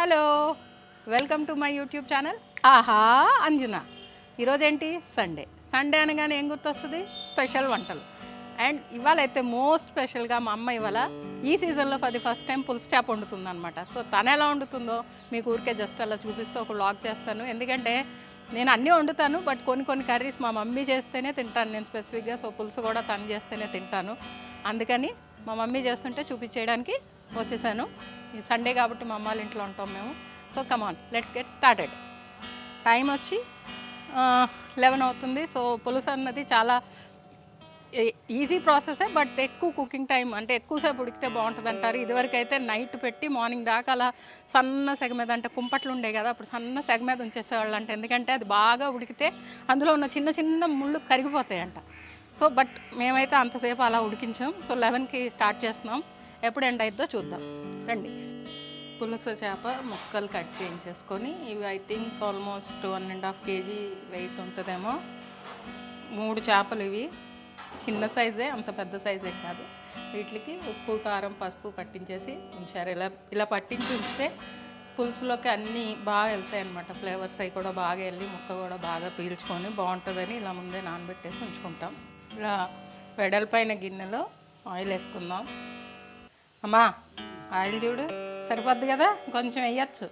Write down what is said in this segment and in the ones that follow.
Hello welcome to my YouTube channel. ఆహా అంజన. ఈరోజు ఏంటి సండే. సండే అనగానే ఏం గుర్తొస్తుంది? స్పెషల్ వంటలు. అండ్ ఇవాళ అయితే మోస్ట్ స్పెషల్గా మా అమ్మ ఇవాళ ఈ సీజన్లో ఫర్ ఫస్ట్ టైం పులుసు చేప వండుతుంది అనమాట సో తను ఎలా వండుతుందో మీకు ఊరికే జస్ట్ అలా చూపిస్తూ ఒక లాగ్ చేస్తాను. ఎందుకంటే నేను అన్నీ వండుతాను బట్ కొన్ని కొన్ని కర్రీస్ మా మమ్మీ చేస్తేనే తింటాను నేను స్పెసిఫిక్గా. సో పులుసు కూడా తను చేస్తేనే తింటాను. అందుకని మా మమ్మీ చేస్తుంటే చూపించేయడానికి వచ్చేసాను. ఈ సండే కాబట్టి మా అమ్మాళ్ళ ఇంట్లో ఉంటాం మేము. So come on let's get started time వచ్చి లెవెన్ అవుతుంది. సో పులుసు అన్నది చాలా ఈజీ ప్రాసెసే బట్ ఎక్కువ కుకింగ్ టైం అంటే ఎక్కువసేపు ఉడికితే బాగుంటుంది అంటారు. ఇదివరకు అయితే నైట్ పెట్టి మార్నింగ్ దాకా అలా సన్న సెగ మీద అంటే కుంపట్లు ఉండే కదా అప్పుడు సన్న సెగ మీద ఉంచేసేవాళ్ళు అంటే. ఎందుకంటే అది బాగా ఉడికితే అందులో ఉన్న చిన్న చిన్న ముళ్ళు కరిగిపోతాయంట. సో బట్ మేమైతే అంతసేపు అలా ఉడికించాం. సో లెవెన్కి స్టార్ట్ చేస్తున్నాం. ఎప్పుడు ఎండ్ అవుతుందో చూద్దాం. రండి. పులస చేప ముక్కలు కట్ చేయించేసుకొని ఇవి I think almost one and half K G weight ఉంటుందేమో. మూడు చేపలు ఇవి. చిన్న సైజే అంత పెద్ద సైజే కాదు. వీటికి ఉప్పు కారం పసుపు పట్టించేసి ఉంచారు. ఇలా ఇలా పట్టించి ఉంచితే పులుసులోకి అన్నీ బాగా వెళ్తాయి అనమాట ఫ్లేవర్స్ అవి కూడా బాగా వెళ్ళి ముక్క కూడా బాగా పీల్చుకొని బాగుంటుందని ఇలా ముందే నానబెట్టేసి ఉంచుకుంటాం. ఇలా వెడల్పైన గిన్నెలో ఆయిల్ వేసుకుందాం. అమ్మా ఆయిల్ చూడు. సరిపోద్ది కదా? కొంచెం వేయచ్చు.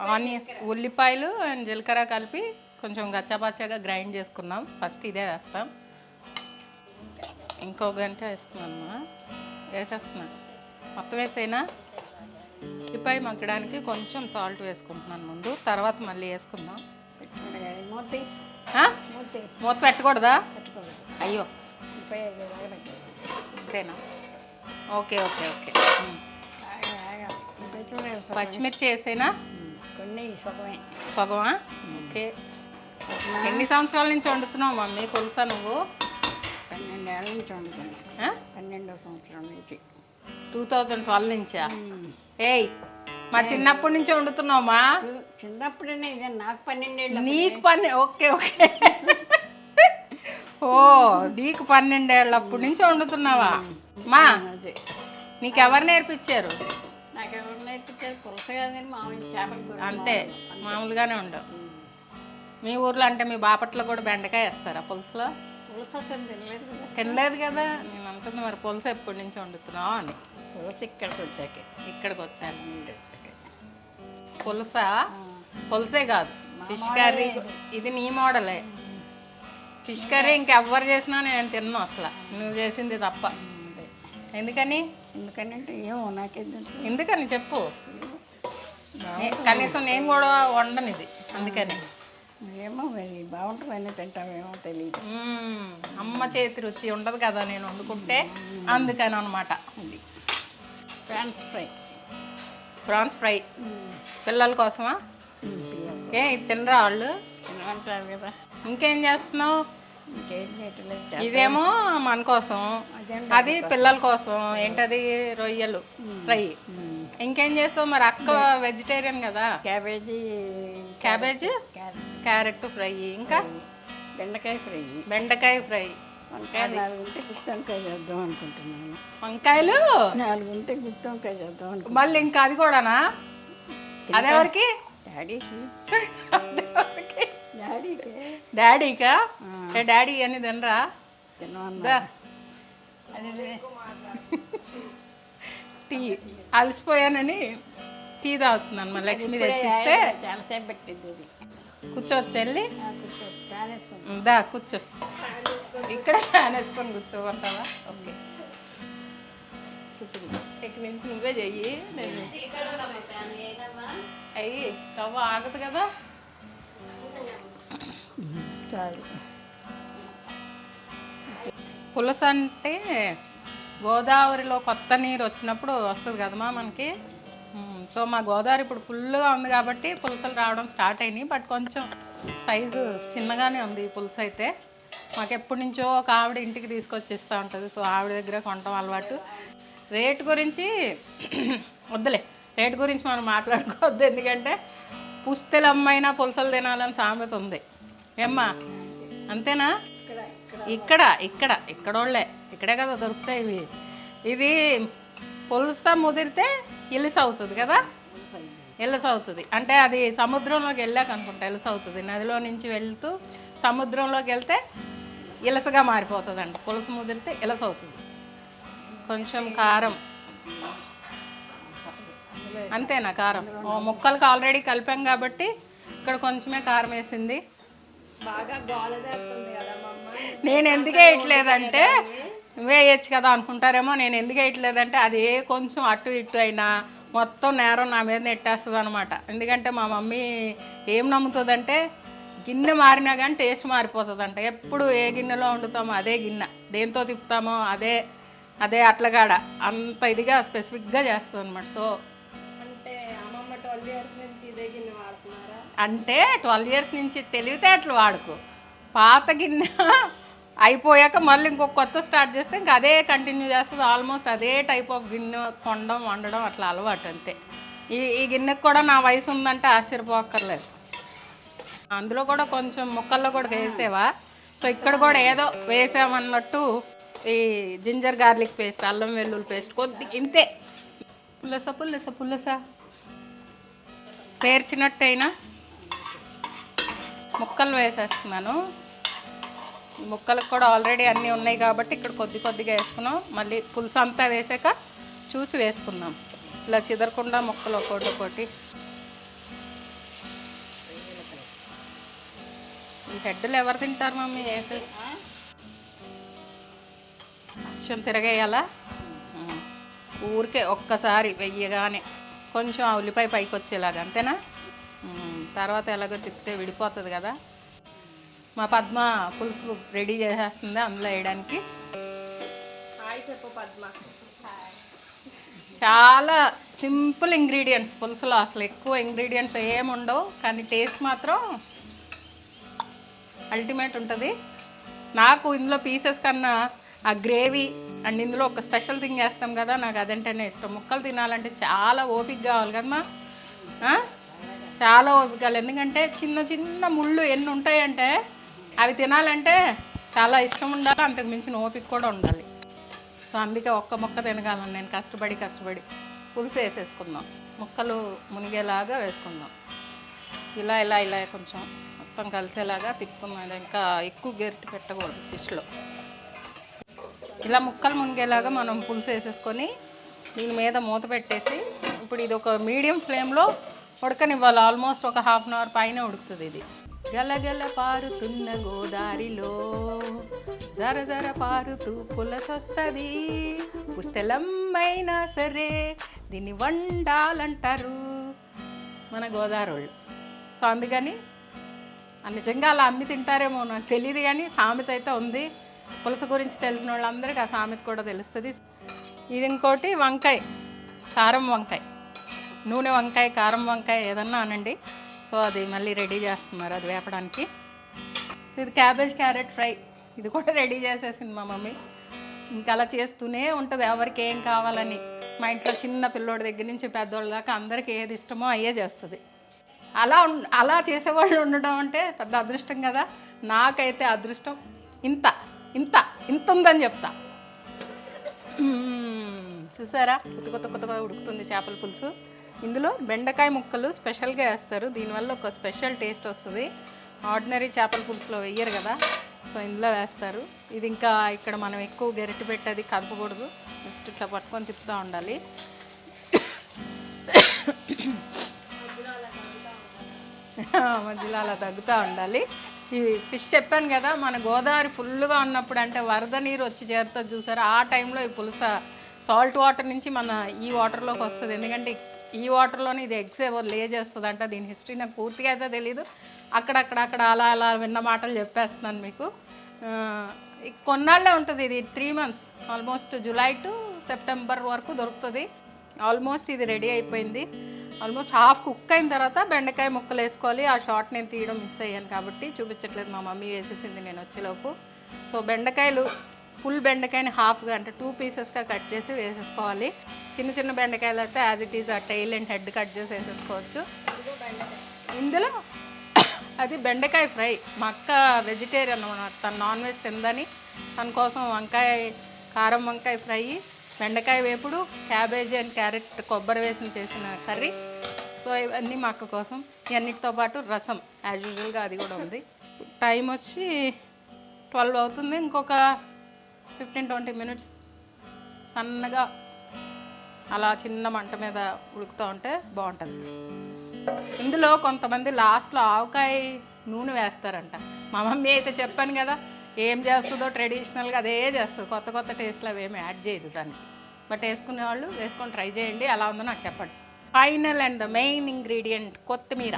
ఆనియన్ ఉల్లిపాయలు అండ్ జీలకర్ర కలిపి కొంచెం గచ్చాపచ్చాగా గ్రైండ్ చేసుకున్నాం ఫస్ట్ ఇదే వేస్తాం. ఇంకో గంట వేస్తున్నామ్మా వేసేస్తున్నాను మొత్తం వేసేనా? ఉల్లిపాయ మగ్గడానికి కొంచెం సాల్ట్ వేసుకుంటున్నాను ముందు. తర్వాత మళ్ళీ వేసుకుందాం. మూత పెట్టకూడదా? అయ్యో. అంతేనా? Okay okay okay. పచ్చిమిర్చి వేసేనా? కొన్ని సగమే. సగమా? ఓకే. ఎన్ని సంవత్సరాల నుంచి వండుతున్నావు మమ్మీ? పులుసా నువ్వు? పన్నెండేళ్ళ నుంచి వండుతాను పన్నెండో సంవత్సరం నుంచి. టూ థౌజండ్ ట్వెల్వ్ నుంచా? ఏయ్ మా చిన్నప్పటి నుంచి వండుతున్నావమ్మా చూ- చిన్నప్పుడనే ఇదే నాకు పన్నెండేళ్ళు నీకు పన్నె ఓకే ఓకే. ఓ నీకు పన్నెండేళ్ళప్పటి నుంచి వండుతున్నావా? మా అదే. నీకెవరు నేర్పించారు? మామూలు చేపల కూర అంతే మామూలుగానే ఉండవు. మీ ఊర్లో అంటే మీ బాపట్లో కూడా బెండకాయ వేస్తారా పులుసులో? పులస అసలు తినలేదు కదా. తినలేదు కదా? నేను అంటుంది మరి పులుసు ఎప్పటి నుంచి వండుతున్నావు అని. పులస ఇక్కడికి వచ్చాక. ఇక్కడికి వచ్చాను. నుండి వచ్చాక. పులస? పులసే కాదు. ఫిష్ కర్రీ ఇది నీ మోడలే. ఫిష్ కర్రీ ఇంకెవ్వరు చేసినా నేను తిన్ను అసలు. నువ్వు చేసింది తప్ప. ఎందుకని? ఎందుకంటే ఏమో నాకేం తెలుసు. ఎందుకని చెప్పు. కనీసం నేను కూడా వండను ఇది అందుకని. ఏమో మరి బాగుంటుందని తింటామేమో తెలియదు మ్మ్. అమ్మ చేతి రుచి ఉండదు కదా నేను వండుకుంటే. అందుకని అనమాట అది. Prawns fry. Prawns fry. పిల్లల కోసమా? ఏ ఇది తినరా వాళ్ళు? తినమంటారు కదా. ఇంకేం చేస్తున్నావు? ఇంకేం చేయట్లేదు. చా- ఇదేమో మన కోసం. అదేం పిల్లల కోసం. ఏంటది? రొయ్యలు ఫ్రై. ఇంకేం చేస్తావు? మరి అక్క వెజిటేరియన్ కదా. క్యాబేజీ. క్యాబేజ్? క్యారెట్. ఫ్రై. ఇంకా? బెండకాయ ఫ్రై. బెండకాయ ఫ్రై. వంకాయ నాలుగు ఉంటే గుత్తి వంకాయ చేద్దాం అనుకుంటున్నాను. వంకాయలు? నాలుగు ఉంటే గుత్తి వంకాయ చేద్దాం మళ్ళీ ఇంకా అది కూడానా? అదెవరికి? డాడీకి? డాడీకి డాడీకా ఏ డాడీ అని తినరా? టీ. అలసిపోయానని టీ తాగుతున్నాను మా లక్ష్మి తెచ్చిస్తే. చాలాసేపు పెట్టింది కూర్చోవచ్చు వెళ్ళి. దా కూర్చో. ఇక్కడ ఫ్యాన్ వేసుకొని కూర్చోమంటావా? ఓకే. ఇక్కడి నుంచి నువ్వే చెయ్యి. నేను అయ్యి స్టవ్ ఆగదు కదా? చాలు. పులస అంటే గోదావరిలో కొత్త నీరు వచ్చినప్పుడు వస్తుంది కదమ్మా మనకి. సో మా గోదావరి ఇప్పుడు ఫుల్గా ఉంది కాబట్టి పులసలు రావడం స్టార్ట్ అయినాయి. బట్ కొంచెం సైజు చిన్నగానే ఉంది ఈ పులుసు అయితే. మాకు ఎప్పటి నుంచో ఒక ఆవిడ ఇంటికి తీసుకొచ్చి ఇస్తూ ఉంటుంది. సో ఆవిడ దగ్గర కొనటం అలవాటు. రేట్ గురించి వద్దులే. రేట్ గురించి మనం మాట్లాడుకోవద్దు. ఎందుకంటే పుస్తెలమ్మైనా పులసలు తినాలని సామెత ఉంది. ఏమ్మా? అంతేనా? ఇక్కడ ఇక్కడ ఇక్కడోళ్ళే. ఇక్కడే కదా దొరుకుతాయి ఇవి. ఇది పులస ముదిరితే ఇల్లుస అవుతుంది కదా? ఎలస అవుతుంది అంటే అది సముద్రంలోకి వెళ్ళాక అనుకుంటా ఎలస అవుతుంది నదిలో నుంచి వెళ్తూ సముద్రంలోకి వెళ్తే ఇలసగా మారిపోతుంది అంట పులుసు ముదిరితే ఇలస అవుతుంది కొంచెం కారం. అంతేనా కారం? ముక్కలకు ఆల్రెడీ కలిపాం కాబట్టి ఇక్కడ కొంచెమే కారం వేసింది. బాగా నేను ఎందుకు వేయట్లేదంటే వేయచ్చు కదా అనుకుంటారేమో నేను ఎందుకు వేయట్లేదంటే అది ఏ కొంచెం అటు ఇటు అయినా మొత్తం నేరం నా మీద నెట్టేస్తుంది అనమాట ఎందుకంటే మా మమ్మీ ఏం నమ్ముతుందంటే గిన్నె మారినా కానీ టేస్ట్ మారిపోతుందంట. ఎప్పుడు ఏ గిన్నెలో వండుతామో అదే గిన్నె. దేంతో తిప్పుతామో అదే అదే అట్లగాడ. అంత ఇదిగా స్పెసిఫిక్గా చేస్తుంది అనమాట సో అంటే ట్వెల్వ్ ఇయర్స్ నుంచి తెలివితేటలు వాడుకో. పాత గిన్నె అయిపోయాక మళ్ళీ ఇంకొక కొత్త స్టార్ట్ చేస్తే ఇంకా అదే కంటిన్యూ చేస్తుంది. ఆల్మోస్ట్ అదే టైప్ ఆఫ్ గిన్నె కొండం వండడం అట్లా అలవాటు అంతే. ఈ ఈ గిన్నెకి కూడా నా వయసు ఉందంటే ఆశ్చర్యపోక్కర్లేదు. అందులో కూడా కొంచెం ముక్కల్లో కూడా వేసేవా? సో ఇక్కడ కూడా ఏదో వేసామన్నట్టు ఈ జింజర్ గార్లిక్ పేస్ట్ అల్లం వెల్లుల్లి పేస్ట్ కొద్ది ఇంతే. పుల్లస పుల్లస పుల్లస పేర్చినట్టయినా ముక్కలు వేసేస్తున్నాను. ముక్కలకు కూడా ఆల్రెడీ అన్నీ ఉన్నాయి కాబట్టి ఇక్కడ కొద్ది కొద్దిగా వేసుకున్నాం. మళ్ళీ పులుసు అంతా వేసాక చూసి వేసుకుందాం. ఇలా చిదరకుండా ముక్కలు ఒక్కొక్కటి ఒకటి ఈ హెడ్లు ఎవరు తింటారు మమ్మీ? వేసి కొంచెం తిరగేయాలా? ఊరికే ఒక్కసారి వెయ్యగానే. కొంచెం ఆ ఉల్లిపాయ పైకి వచ్చేలాగా అంతేనా. తర్వాత ఎలాగో తిప్పితే విడిపోతుంది కదా. మా పద్మ పులుసు రెడీ చేసేస్తుంది అందులో వేయడానికి? హాయ్ చెప్పు పద్మ. చాలా సింపుల్ ఇంగ్రీడియంట్స్ పులుసులో అసలు ఎక్కువ ఇంగ్రీడియంట్స్ ఏమి ఉండవు కానీ టేస్ట్ మాత్రం అల్టిమేట్ ఉంటుంది. నాకు ఇందులో పీసెస్ కన్నా ఆ గ్రేవీ అండ్ ఇందులో ఒక స్పెషల్ థింగ్ చేస్తాం కదా నాకు అదంటేనే ఇష్టం. ముక్కలు తినాలంటే చాలా ఓపిక కావాలి కదమ్మా. చాలా ఓపిక కావాలి. ఎందుకంటే చిన్న చిన్న ముళ్ళు ఎన్ని ఉంటాయంటే అవి తినాలంటే చాలా ఇష్టం ఉండాలి అంతకు మించిన ఓపిక కూడా ఉండాలి. సో అందుకే ఒక్క మొక్క తినగలను. నేను కష్టపడి కష్టపడి పులుసు వేసేసుకుందాం. ముక్కలు మునిగేలాగా వేసుకుందాం. ఇలా ఇలా ఇలా కొంచెం మొత్తం కలిసేలాగా తిప్పుకుందాం. ఇంకా ఎక్కువ గెరిటి పెట్టకూడదు ఫిష్లో. ఇలా ముక్కలు మునిగేలాగా మనం పులుసు వేసేసుకొని దీని మీద మూత పెట్టేసి ఇప్పుడు ఇది ఒక మీడియం ఫ్లేమ్లో ఉడకనివ్వాలి. ఆల్మోస్ట్ ఒక హాఫ్ అన్ అవర్ పైన ఉడుకుతుంది ఇది. గలగల పారుతున్న గోదారిలో జర జర పారుతూ పులసొస్తుంది. పుస్తెలమ్మైనా సరే దీన్ని వండాలంటారు మన గోదావరి వాళ్ళు సో అందుకని నిజంగా అలా అమ్మి తింటారేమో నాకు తెలియదు కానీ సామెత అయితే ఉంది. పులుసు గురించి తెలిసిన వాళ్ళందరికీ ఆ సామెత కూడా తెలుస్తుంది. ఇది ఇంకోటి వంకాయ కారం వంకాయ. నూనె వంకాయ కారం వంకాయ ఏదన్నా అనండి. సో అది మళ్ళీ రెడీ చేస్తున్నారు అది వేపడానికి. సో ఇది క్యాబేజ్ క్యారెట్ ఫ్రై. ఇది కూడా రెడీ చేసేసింది మా మమ్మీ. ఇంకా అలా చేస్తూనే ఉంటుంది. ఎవరికి ఏం కావాలని మా ఇంట్లో చిన్న పిల్లోడి దగ్గర నుంచి పెద్దోళ్ళ దాకా అందరికీ ఏది ఇష్టమో అయ్యే చేస్తుంది. అలా అలా చేసేవాళ్ళు ఉండడం అంటే పెద్ద అదృష్టం కదా. నాకైతే అదృష్టం ఇంత. ఇంత ఇంత ఉందని చెప్తా. చూసారా? కొత్త కొత్త కొత్తగా ఉడుకుతుంది చేపల పులుసు. ఇందులో బెండకాయ ముక్కలు స్పెషల్గా వేస్తారు. దీనివల్ల ఒక స్పెషల్ టేస్ట్ వస్తుంది. ఆర్డినరీ చేపల పులుసులో వేయరు కదా? సో ఇందులో వేస్తారు. ఇది ఇంకా ఇక్కడ మనం ఎక్కువ గరిటె పెట్టేది కదపకూడదు జస్ట్ ఇట్లా పట్టుకొని తిప్పుతూ ఉండాలి. మధ్యలో అలా తగ్గుతూ ఉండాలి. ఫిష్ చెప్పాను కదా మన గోదావరి ఫుల్గా ఉన్నప్పుడు అంటే వరద నీరు వచ్చి చేరుతుంది చూసారా? ఆ టైంలో ఈ పులస సాల్ట్ వాటర్ నుంచి మన ఈ వాటర్లోకి వస్తుంది. ఎందుకంటే ఈ వాటర్లోనే ఇది ఎగ్స్ ఏవో లే చేస్తుంది అంట దీని హిస్టరీ నాకు పూర్తిగా అయితే తెలీదు. అక్కడక్కడ అక్కడ అలా అలా విన్న మాటలు చెప్పేస్తున్నాను మీకు. కొన్నాళ్ళే ఉంటుంది ఇది three months almost July to September వరకు దొరుకుతుంది. ఆల్మోస్ట్ ఇది రెడీ అయిపోయింది. ఆల్మోస్ట్ హాఫ్ కుక్ అయిన తర్వాత బెండకాయ ముక్కలు వేసుకోవాలి. ఆ షార్ట్ నేను తీయడం మిస్ అయ్యాను కాబట్టి చూపించట్లేదు మా మమ్మీ వేసేసింది నేను వచ్చేలోపు. సో బెండకాయలు ఫుల్ బెండకాయని హాఫ్గా అంటే టూ పీసెస్గా కట్ చేసి వేసేసుకోవాలి. చిన్న చిన్న బెండకాయలు అయితే యాజ్ ఇట్ ఈజ్ ఆ టైల్ అండ్ హెడ్ కట్ చేసి వేసేసుకోవచ్చు. ఇందులో అది బెండకాయ ఫ్రై. మా అక్క వెజిటేరియన్ తను నాన్ వెజ్ తిందని. తన కోసం వంకాయ కారం వంకాయ ఫ్రై బెండకాయ వేపుడు క్యాబేజీ అండ్ క్యారెట్ కొబ్బరి వేసిన చేసిన కర్రీ. సో ఇవన్నీ మా అక్క కోసం. ఇవన్నిటితో పాటు రసం యాజ్ యూజువల్గా అది కూడా ఉంది. టైం వచ్చి ట్వెల్వ్ అవుతుంది. ఇంకొక ఫిఫ్టీన్ ట్వంటీ మినిట్స్ సన్నగా అలా చిన్న మంట మీద ఉడుకుతూ ఉంటే బాగుంటుంది. ఇందులో కొంతమంది లాస్ట్లో ఆవకాయ నూనె వేస్తారంట. మా మమ్మీ అయితే చెప్పాను కదా ఏం చేస్తుందో ట్రెడిషనల్గా అదే చేస్తుంది. కొత్త కొత్త టేస్ట్లు అవి ఏమి యాడ్ చేయదు దాన్ని. బట్ వేసుకునే వాళ్ళు వేసుకొని ట్రై చేయండి. ఎలా ఉందో నాకు చెప్పండి. Final and the main ingredient కొత్తిమీర.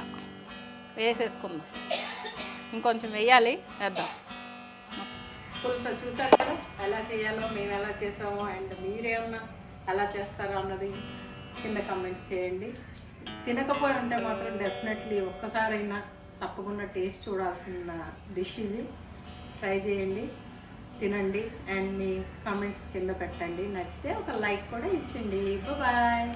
వేసేసుకుందాం. ఇంకొంచెం వేయాలి వేద్దాం. పులుసు చూసారు కదా? ఎలా చేయాలో మేము ఎలా చేసామో అండ్ మీరేమన్నా ఎలా చేస్తారో అన్నది కింద కమెంట్స్ చేయండి. తినకపోయి ఉంటే మాత్రం డెఫినెట్లీ ఒక్కసారైనా తప్పకుండా టేస్ట్ చూడాల్సిన డిష్ ఇది. ట్రై చేయండి తినండి అండ్ మీ కమెంట్స్ కింద పెట్టండి. నచ్చితే ఒక లైక్ కూడా ఇచ్చండి బాయ్